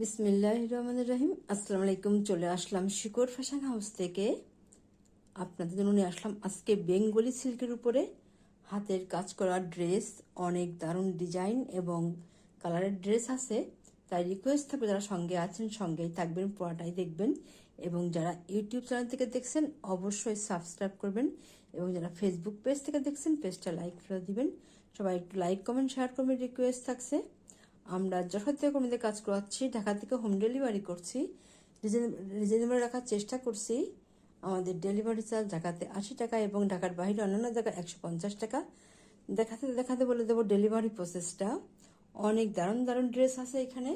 বিসমিল্লাহ রহমান রহিম। আসসালামু আলাইকুম, চলে আসলাম শিকড় ফ্যাশন হাউস থেকে। আপনাদের জন্য নিয়ে আসলাম আজকে বেঙ্গলি সিল্কের উপরে। হাতের কাজ করা ড্রেস, অনেক দারুণ ডিজাইন এবং কালারের ড্রেস আছে। তাই রিকোয়েস্ট থাকবে যারা সঙ্গে আছেন, সঙ্গেই থাকবেন পড়াটাই দেখবেন। এবং যারা ইউটিউব চ্যানেল থেকে দেখছেন, অবশ্যই সাবস্ক্রাইব করবেন। এবং যারা ফেসবুক পেজ থেকে দেখছেন পেজটা লাইক করে দিবেন। সবাই একটু লাইক কমেন্ট শেয়ার করবেন রিকোয়েস্ট থাকছে। আমরা যশোর থেকে কর্মীদের কাজ করাচ্ছি, ঢাকা থেকে হোম ডেলিভারি করছি রিজনেবল রাখার চেষ্টা করছি। আমাদের ডেলিভারি চার্জ ঢাকাতে আশি টাকা এবং ঢাকার বাইরে অন্যান্য জায়গায় একশো পঞ্চাশ টাকা। দেখাতে দেখাতে বলে দেবো ডেলিভারি প্রসেসটা অনেক দারুণ দারুণ ড্রেস আছে এখানে।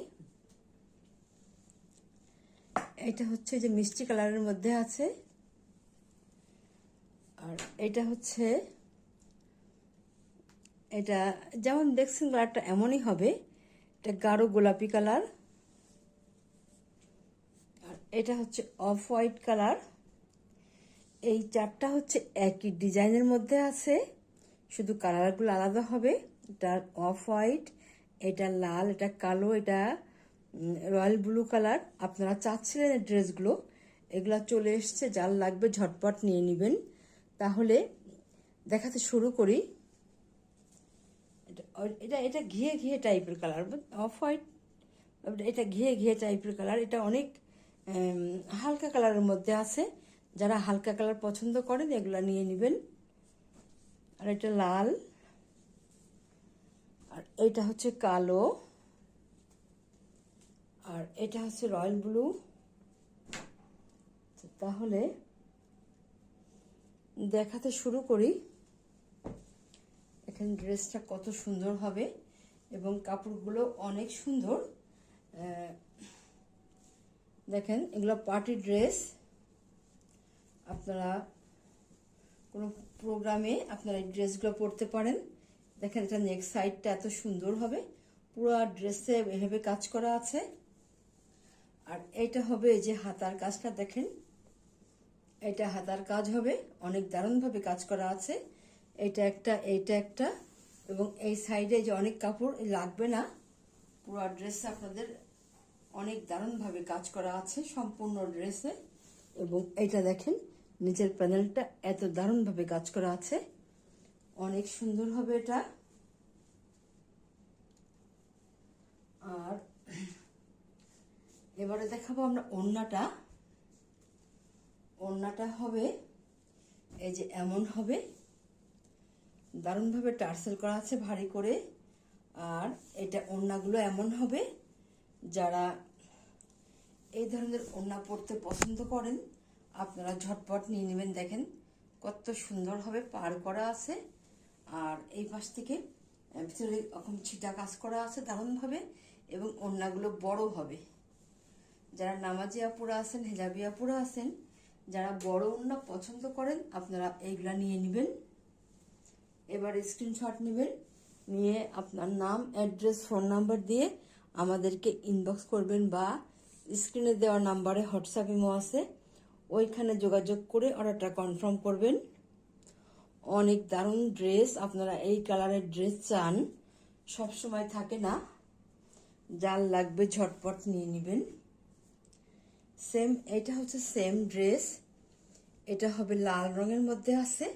এটা হচ্ছে যে মিষ্টি কালারের মধ্যে আছে। আর এটা হচ্ছে, এটা যেমন দেখছেন কালারটা এমনই হবে। এটা গাঢ় গোলাপি কালার। আর এটা হচ্ছে অফ হোয়াইট কালার। এই চারটা হচ্ছে একই ডিজাইনের মধ্যে আছে। শুধু কালারগুলো আলাদা হবে। এটা অফ হোয়াইট, এটা লাল, এটা কালো, এটা রয়্যাল ব্লু কালার। আপনারা চাচ্ছিলেন এই ড্রেসগুলো। এগুলো চলে এসছে। যার লাগবে ঝটপট নিয়ে নেবেন। তাহলে দেখাতে শুরু করি। এটা এটা ঘিয়ে ঘিয়ে টাইপের কালার অফ হোয়াইট এটা ঘিয়ে ঘিয়ে টাইপের কালার এটা অনেক হালকা কালারের মধ্যে আছে। যারা হালকা কালার পছন্দ করেন, এগুলো নিয়ে নেবেন। আর এটা লাল। আর এটা হচ্ছে কালো। আর এটা হচ্ছে রয়্যাল ব্লু। তাহলে দেখাতে শুরু করি। এখানে ড্রেসটা কত সুন্দর হবে এবং কাপড়গুলো অনেক সুন্দর। দেখেন এগুলো পার্টি ড্রেস। আপনারা কোনো প্রোগ্রামে আপনারা এই ড্রেসগুলো পরতে পারেন। দেখেন এটা নেক সাইডটা এত সুন্দর হবে। পুরো ড্রেসে এভাবে কাজ করা আছে। আর এটা হবে যে হাতার কাজটা, দেখেন। এটা হাতার কাজ হবে, অনেক দারুণভাবে কাজ করা আছে। এটা একটা, এইটা একটা, এবং এই সাইডে যে অনেক কাপড় লাগবে না। পুরো ড্রেসে আপনাদের অনেক দারুণভাবে কাজ করা আছে সম্পূর্ণ ড্রেসে। এবং এটা দেখেন নিচের প্যানেলটা এত দারুণভাবে কাজ করা আছে। অনেক সুন্দর হবে এটা। আর এবারে দেখাবো আমরা ওড়নাটা। ওড়নাটা হবে, এই যে এমন হবে। দারুণভাবে টার্সেল করা আছে ভারী করে। আর এটা ওড়নাগুলো এমন হবে, যারা এই ধরনের ওড়না পরতে পছন্দ করেন, আপনারা ঝটপট নিয়ে নেবেন। দেখেন কত সুন্দর হবে, পার করা আছে। আর এই পাশ থেকে ভিতরে এরকম ছিটা কাজ করা আছে দারুণভাবে, এবং ওড়নাগুলো বড় হবে। যারা নামাজি আপুরা আছেন হেজাবি আপুরা আছেন, যারা বড় ওড়না পছন্দ করেন, আপনারা এইগুলা নিয়ে নেবেন। এবার স্ক্রিনশট নেবেন, নিয়ে আপনার নাম অ্যাড্রেস ফোন নাম্বার দিয়ে আমাদেরকে ইনবক্স করবেন বা স্ক্রিনে দেওয়া নাম্বারে হোয়াটসঅ্যাপ ইমো আছে, ওইখানে যোগাযোগ করে অর্ডারটা কনফার্ম করবেন। অনেক দারুণ ড্রেস আপনারা এই কালারের ড্রেস চান, সব সময় থাকে না। যার লাগবে ঝটপট নিয়ে নেবেন। সেম এটা হচ্ছে সেম ড্রেস এটা হবে লাল রঙের মধ্যে আছে।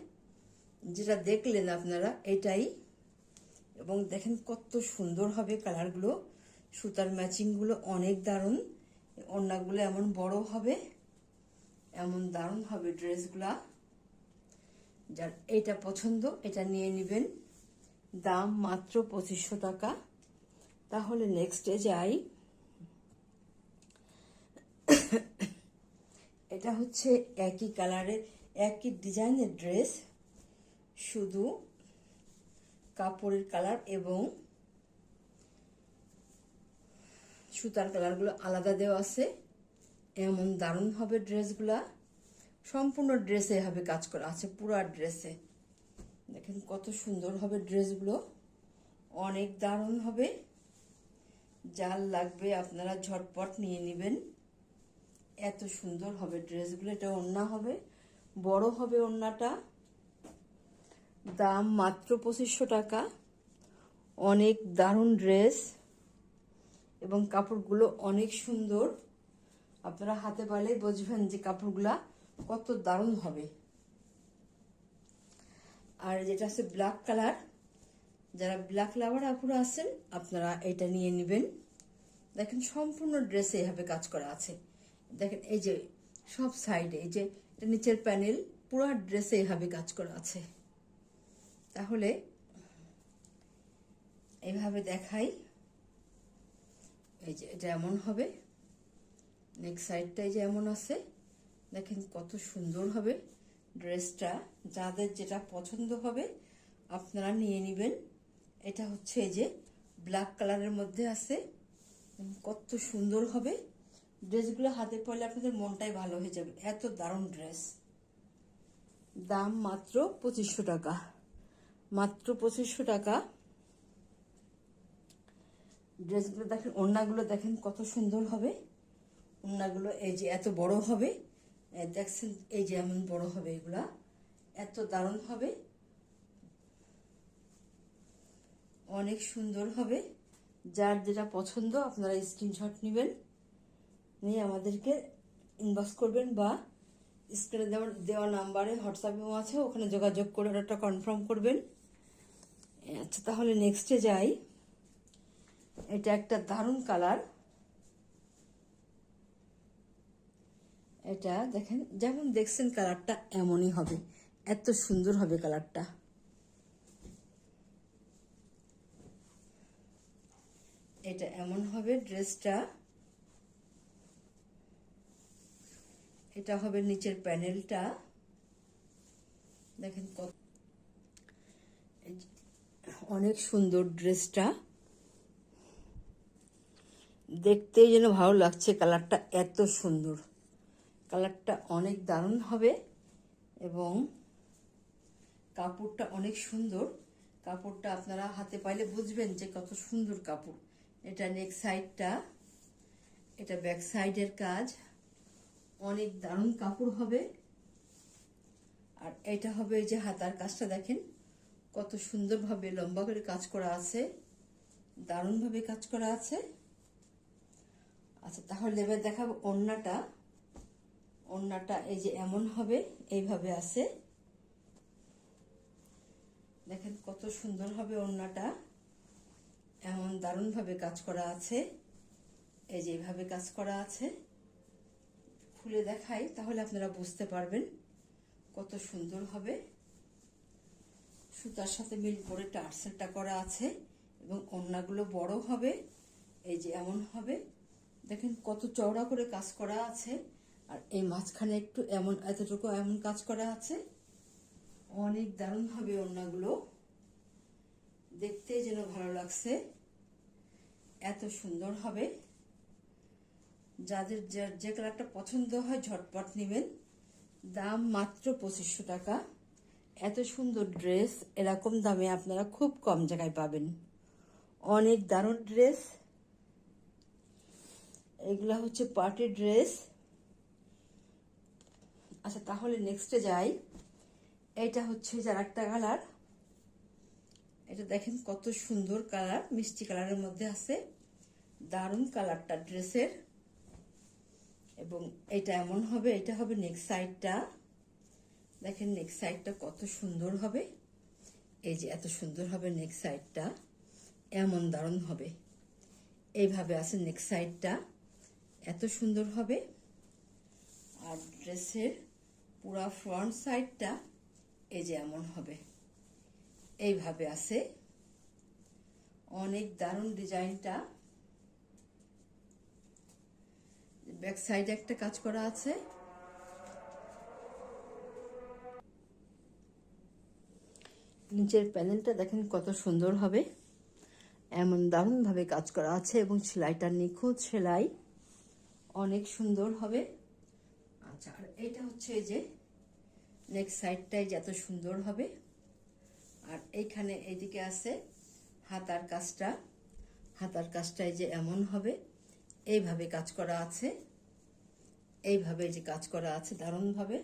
যেটা দেখলেন আপনারা, এটাই। এবং দেখেন কত সুন্দর হবে কালারগুলো। সুতার ম্যাচিংগুলো অনেক দারুণ। ওড়নাগুলো এমন বড় হবে, এমন দারুণ হবে ড্রেসগুলা। যার এটা পছন্দ, এটা নিয়ে নেবেন। দাম মাত্র পঁচিশশো টাকা। তাহলে নেক্সটে যাই। এটা হচ্ছে একই কালারের, একই ডিজাইনের ড্রেস। শুধু কাপড়ের কালার এবং সুতার কালারগুলো আলাদা দেওয়া আছে। এমন দারুণ হবে ড্রেসগুলা সম্পূর্ণ ড্রেসে হবে কাজ করা আছে, পুরো ড্রেসে দেখেন কত সুন্দর হবে ড্রেসগুলো অনেক দারুণ হবে। যার লাগবে আপনারা ঝটপট নিয়ে নেবেন। এত সুন্দর হবে ড্রেসগুলো এটা ওড়না হবে, বড় হবে ওড়নাটা। দাম মাত্র পঁচিশশো টাকা। অনেক দারুণ ড্রেস এবং কাপড়গুলো অনেক সুন্দর। আপনারা হাতে পারলেই বুঝবেন যে কাপড়গুলা কত দারুণ হবে। আর যেটা আছে ব্ল্যাক কালার যারা ব্ল্যাক লাভার আপুরা আছেন, আপনারা এটা নিয়ে নেবেন। দেখেন সম্পূর্ণ ড্রেসে এভাবে কাজ করা আছে। দেখেন এই যে সব সাইডে এই যে এটা নিচের প্যানেল পুরো ড্রেসে এভাবে কাজ করা আছে। তাহলে এভাবে দেখাই। এই যে এটা এমন হবে। নেক্সট সাইডটাই যে এমন আছে। দেখেন কত সুন্দর হবে ড্রেসটা। যাদের যেটা পছন্দ হবে আপনারা নিয়ে নেবেন। এটা হচ্ছে এই যে ব্ল্যাক কালারের মধ্যে আছে। কত সুন্দর হবে। ড্রেসগুলো হাতে পড়লে আপনাদের মনটাই ভালো হয়ে যাবে। এত দারুণ ড্রেস। দাম মাত্র পঁচিশশো টাকা। মাত্র পঁচিশশো টাকা। ড্রেসগুলো দেখেন, ওড়নাগুলো দেখেন কত সুন্দর হবে। ওড়নাগুলো এই যে এত বড় হবে। দেখছেন এই যে এমন বড় হবে এগুলা। এত দারুণ হবে। অনেক সুন্দর হবে। যার যেটা পছন্দ আপনারা স্ক্রিনশট নেবেন। নিয়ে আমাদেরকে ইনবক্স করবেন বা স্ক্রিনে দেওয়া দেওয়া নাম্বারে হোয়াটসঅ্যাপেও আছে। ওখানে যোগাযোগ করে ওটা কনফার্ম করবেন। আচ্ছা তাহলে নেক্সটে যাই। এটা একটা দারুণ কালার এটা দেখেন, যেমন দেখছেন কালারটা এমনই হবে। এত সুন্দর হবে কালারটা এটা এমন হবে ড্রেসটা এটা হবে নিচের প্যানেলটা দেখেন কত অনেক সুন্দর ড্রেসটা। দেখতেই যেন ভালো লাগছে কালারটা এত সুন্দর। কালারটা অনেক দারুণ হবে এবং কাপড়টা অনেক সুন্দর। কাপড়টা আপনারা হাতে পাইলে বুঝবেন যে কত সুন্দর কাপড়। এটা নেক সাইডটা এটা ব্যাক সাইডের কাজ। অনেক দারুণ কাপড় হবে। আর এটা হবে যে হাতার কাজটা দেখেন। কত সুন্দরভাবে লম্বা করে কাজ করা আছে, দারুণভাবে কাজ করা আছে। আচ্ছা তাহলে এবার দেখাবো ওড়নাটা ওড়নাটা এই যে এমন হবে, এইভাবে আছে। দেখেন কত সুন্দর হবে ওড়নাটা এমন দারুণভাবে কাজ করা আছে। এই যে এইভাবে কাজ করা আছে। খুলে দেখাই, তাহলে আপনারা বুঝতে পারবেন কত সুন্দর হবে। সুতার সাথে মিল করে টার্সেলটা করা আছে এবং ওড়নাগুলো বড় হবে, এই যে এমন হবে। দেখেন কত চওড়া করে কাজ করা আছে, আর এই মাঝখানে একটু এমন, এতটুকু এমন কাজ করা আছে। অনেক দারুণ হবে ওড়নাগুলো দেখতে যেন ভালো লাগছে। এত সুন্দর হবে। যাদের যে কালারটা পছন্দ হয়, ঝটপট নেবেন। দাম মাত্র পঁচিশশো টাকা। এত সুন্দর ড্রেস, এরকম দামে আপনারা খুব কম জায়গায় পাবেন। অনেক দারুণ ড্রেস। এগুলা হচ্ছে পার্টি ড্রেস। আচ্ছা তাহলে নেক্সটে যাই। এটা হচ্ছে যার একটা কালার এটা দেখেন কত সুন্দর কালার মিষ্টি কালারের মধ্যে আছে। দারুণ কালারটা ড্রেসের। এবং এটা এমন হবে, এটা হবে নেক্সট সাইডটা দেখেন নেক্সট সাইডটা কত সুন্দর হবে। এই যে এত সুন্দর হবে নেক্সট সাইডটা এমন দারুণ হবে। এইভাবে আছে নেক্সট সাইডটা এত সুন্দর হবে। আর ড্রেসের পুরা ফ্রন্ট সাইডটা এই যে এমন হবে। এইভাবে আছে। অনেক দারুণ ডিজাইনটা। ব্যাক সাইডে একটা কাজ করা আছে। নিচের প্যানেলটা দেখেন কত সুন্দর হবে। এমন দারুণভাবে কাজ করা আছে এবং সেলাইটা নিখুঁত সেলাই। অনেক সুন্দর হবে। আচ্ছা আর এটা হচ্ছে যে নেক্সট সাইডটাই যত সুন্দর হবে। আর এইখানে এইদিকে আছে হাতার কাজটা। হাতার কাজটাই যে এমন হবে। এইভাবে কাজ করা আছে। এইভাবে যে কাজ করা আছে দারুণভাবে।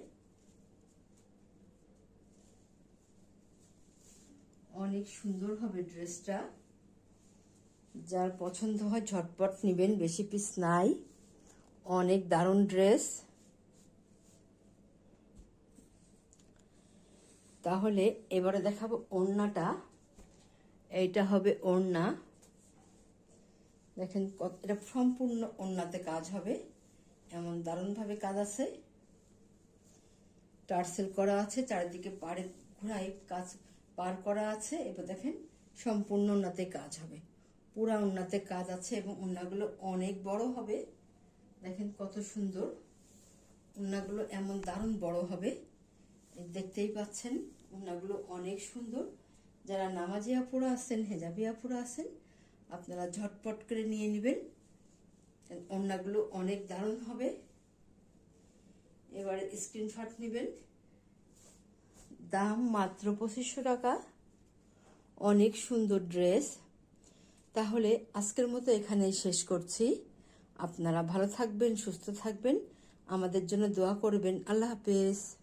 অনেক সুন্দর হবে ড্রেসটা। যার পছন্দ হয় ঝটপট নেবেন, বেশি পিস নাই। অনেক দারুণ ড্রেস। তাহলে এবারে দেখাবো ওড়নাটা। এইটা হবে ওড়না। দেখেন এটা সম্পূর্ণ ওড়নাতে কাজ হবে। এমন দারুণভাবে কাজ আছে। টার্সেল করা আছে, চারিদিকে পাড়ে ঘোড়ায় কাজ পার করা আছে, এবার দেখেন সম্পূর্ণ ওড়নাতে কাজ হবে। পুরা ওড়নাতে কাজ আছে এবং ওড়নাগুলো অনেক বড় হবে। দেখেন কত সুন্দর। ওড়নাগুলো এমন দারুণ বড় হবে। দেখতেই পাচ্ছেন ওড়নাগুলো অনেক সুন্দর। যারা নামাজি আপুরা আছেন, হেজাবি আপুরা আছেন, আপনারা ঝটপট করে নিয়ে নেবেন। ওড়নাগুলো অনেক দারুণ হবে। এবারে স্ক্রিনশট নেবেন। দাম মাত্র পঁচিশশো টাকা। অনেক সুন্দর ড্রেস। তাহলে আজকের মতো এখানেই শেষ করছি। আপনারা ভালো থাকবেন, সুস্থ থাকবেন। আমাদের জন্য দোয়া করবেন। আল্লাহ হাফেজ।